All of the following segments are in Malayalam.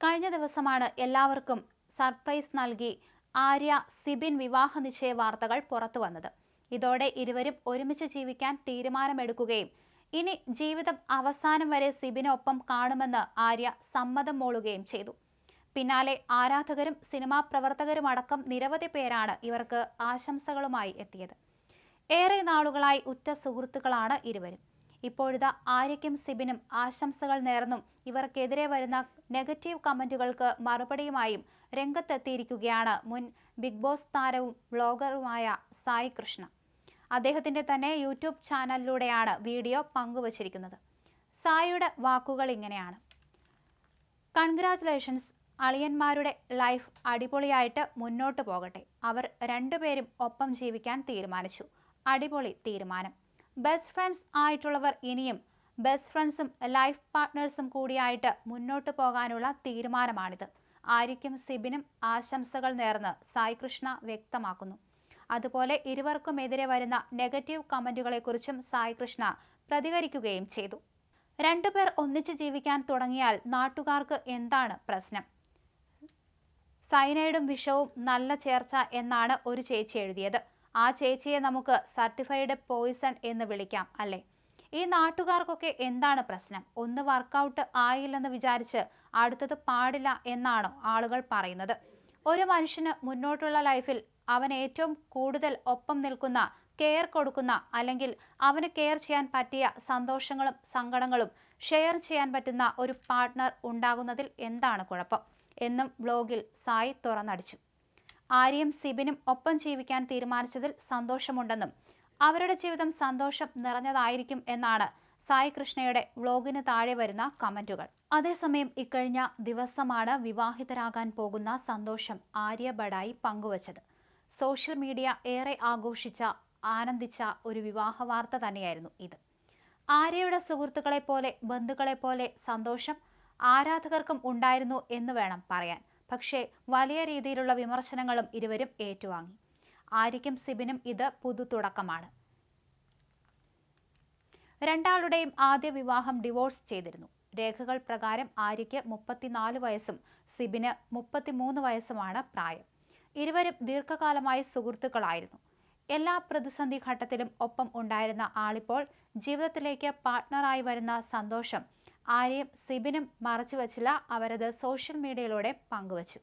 കഴിഞ്ഞ ദിവസമാണ് എല്ലാവർക്കും സർപ്രൈസ് നൽകി ആര്യ സിബിൻ വിവാഹ നിശ്ചയ വാർത്തകൾ പുറത്തു വന്നത്. ഇതോടെ ഇരുവരും ഒരുമിച്ച് ജീവിക്കാൻ തീരുമാനമെടുക്കുകയും ഇനി ജീവിതം അവസാനം വരെ സിബിനൊപ്പം കാണുമെന്ന് ആര്യ സമ്മതം മൂളുകയും ചെയ്തു. പിന്നാലെ ആരാധകരും സിനിമാ പ്രവർത്തകരുമടക്കം നിരവധി പേരാണ് ഇവർക്ക് ആശംസകളുമായി എത്തിയത്. ഏറെ നാളുകളായി ഉറ്റ സുഹൃത്തുക്കളാണ് ഇരുവരും. ഇപ്പോഴിതാ ആര്യയ്ക്കും സിബിനും ആശംസകൾ നേർന്നും ഇവർക്കെതിരെ വരുന്ന നെഗറ്റീവ് കമന്റുകൾക്ക് മറുപടിയുമായും രംഗത്തെത്തിയിരിക്കുകയാണ് മുൻ ബിഗ് ബോസ് താരവും വ്ളോഗറുമായ സായി കൃഷ്ണ. അദ്ദേഹത്തിന്റെ തന്നെ യൂട്യൂബ് ചാനലിലൂടെയാണ് വീഡിയോ പങ്കുവച്ചിരിക്കുന്നത്. സായിയുടെ വാക്കുകൾ ഇങ്ങനെയാണ്. കൺഗ്രാറ്റുലേഷൻസ് അളിയന്മാരുടെ ലൈഫ് അടിപൊളിയായിട്ട് മുന്നോട്ട് പോകട്ടെ. അവർ രണ്ടുപേരും ഒപ്പം ജീവിക്കാൻ തീരുമാനിച്ചു. അടിപൊളി തീരുമാനം. ബെസ്റ്റ് ഫ്രണ്ട്സ് ആയിട്ടുള്ളവർ ഇനിയും ബെസ്റ്റ് ഫ്രണ്ട്സും ലൈഫ് പാർട്ട്നേഴ്സും കൂടിയായിട്ട് മുന്നോട്ട് പോകാനുള്ള തീരുമാനമാണിത്. ആര്യയ്ക്കും സിബിനും ആശംസകൾ നേർന്ന് സായി കൃഷ്ണ വ്യക്തമാക്കുന്നു. അതുപോലെ ഇരുവർക്കുമെതിരെ വരുന്ന നെഗറ്റീവ് കമന്റുകളെക്കുറിച്ചും സായി കൃഷ്ണ പ്രതികരിക്കുകയും ചെയ്തു. രണ്ടുപേർ ഒന്നിച്ച് ജീവിക്കാൻ തുടങ്ങിയാൽ നാട്ടുകാർക്ക് എന്താണ് പ്രശ്നം? സൈനൈഡും വിഷവും നല്ല ചേർച്ച എന്നാണ് ഒരു ചേച്ചി എഴുതിയത്. ആ ചേച്ചിയെ നമുക്ക് സർട്ടിഫൈഡ് പോയിസൺ എന്ന് വിളിക്കാം അല്ലേ? ഈ നാട്ടുകാർക്കൊക്കെ എന്താണ് പ്രശ്നം? ഒന്ന് വർക്കൗട്ട് ആയില്ലെന്ന് വിചാരിച്ച് അടുത്തത് പാടില്ല എന്നാണോ ആളുകൾ പറയുന്നത്? ഒരു മനുഷ്യന് മുന്നോട്ടുള്ള ലൈഫിൽ അവൻ ഏറ്റവും കൂടുതൽ ഒപ്പം നിൽക്കുന്ന കെയർ കൊടുക്കുന്ന അല്ലെങ്കിൽ അവന് കെയർ ചെയ്യാൻ പറ്റിയ സന്തോഷങ്ങളും സങ്കടങ്ങളും ഷെയർ ചെയ്യാൻ പറ്റുന്ന ഒരു പാർട്ട്ണർ ഉണ്ടാകുന്നതിൽ എന്താണ് കുഴപ്പം? എന്നും ബ്ലോഗിൽ സായി തുറന്നടിച്ചു. ആര്യയും സിബിനും ഒപ്പം ജീവിക്കാൻ തീരുമാനിച്ചതിൽ സന്തോഷമുണ്ടെന്നും അവരുടെ ജീവിതം സന്തോഷം നിറഞ്ഞതായിരിക്കും എന്നാണ് സായി കൃഷ്ണയുടെ വ്ളോഗിന് താഴെ വരുന്ന കമന്റുകൾ. അതേസമയം ഇക്കഴിഞ്ഞ ദിവസമാണ് വിവാഹിതരാകാൻ പോകുന്ന സന്തോഷം ആര്യ ബഡായി പങ്കുവച്ചത്. സോഷ്യൽ മീഡിയ ഏറെ ആഘോഷിച്ച ആനന്ദിച്ച ഒരു വിവാഹ വാർത്ത തന്നെയായിരുന്നു ഇത്. ആര്യയുടെ സുഹൃത്തുക്കളെ പോലെ ബന്ധുക്കളെ പോലെ സന്തോഷം ആരാധകർക്കും ഉണ്ടായിരുന്നു എന്ന് വേണം പറയാൻ. പക്ഷേ വലിയ രീതിയിലുള്ള വിമർശനങ്ങളും ഇരുവരും ഏറ്റുവാങ്ങി. ആര്യയ്ക്കും സിബിനും ഇത് പുതു തുടക്കമാണ് രണ്ടാളുടെയും ആദ്യ വിവാഹം ഡിവോഴ്സ് ചെയ്തിരുന്നു. രേഖകൾ പ്രകാരം ആര്യയ്ക്ക് മുപ്പത്തിനാല് വയസ്സും സിബിന് മുപ്പത്തിമൂന്ന് വയസ്സുമാണ് പ്രായം. ഇരുവരും ദീർഘകാലമായി സുഹൃത്തുക്കളായിരുന്നു. എല്ലാ പ്രതിസന്ധി ഘട്ടത്തിലും ഒപ്പം ഉണ്ടായിരുന്ന ആളിപ്പോൾ ജീവിതത്തിലേക്ക് പാർട്ട്ണറായി വരുന്ന സന്തോഷം ആരെയും സിബിനും മറച്ചുവച്ചില്ല അവരത് സോഷ്യൽ മീഡിയയിലൂടെ പങ്കുവച്ചു.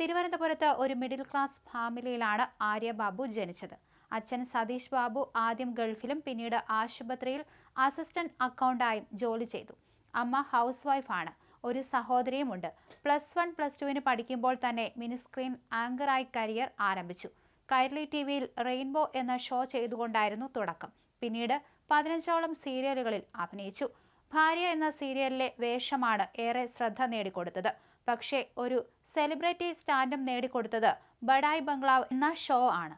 തിരുവനന്തപുരത്ത് ഒരു മിഡിൽ ക്ലാസ് ഫാമിലിയിലാണ് ആര്യ ബാബു ജനിച്ചത്. അച്ഛൻ സതീഷ് ബാബു ആദ്യം ഗൾഫിലും പിന്നീട് ആശുപത്രിയിൽ അസിസ്റ്റന്റ് അക്കൗണ്ടായും ജോലി ചെയ്തു. അമ്മ ഹൗസ് വൈഫാണ് ഒരു സഹോദരിയുമുണ്ട്. പ്ലസ് വൺ പ്ലസ് ടുവിന് പഠിക്കുമ്പോൾ തന്നെ മിനിസ്ക്രീൻ ആങ്കറായി കരിയർ ആരംഭിച്ചു. കൈർലി ടി വിയിൽ റെയിൻബോ എന്ന ഷോ ചെയ്തുകൊണ്ടായിരുന്നു തുടക്കം. പിന്നീട് പതിനഞ്ചോളം സീരിയലുകളിൽ അഭിനയിച്ചു. ഭാര്യ എന്ന സീരിയലിലെ വേഷമാണ് ഏറെ ശ്രദ്ധ നേടിക്കൊടുത്തത്. പക്ഷേ ഒരു സെലിബ്രിറ്റി സ്റ്റാൻഡും നേടിക്കൊടുത്തത് ബഡായ് ബംഗ്ലാവ് എന്ന ഷോ ആണ്.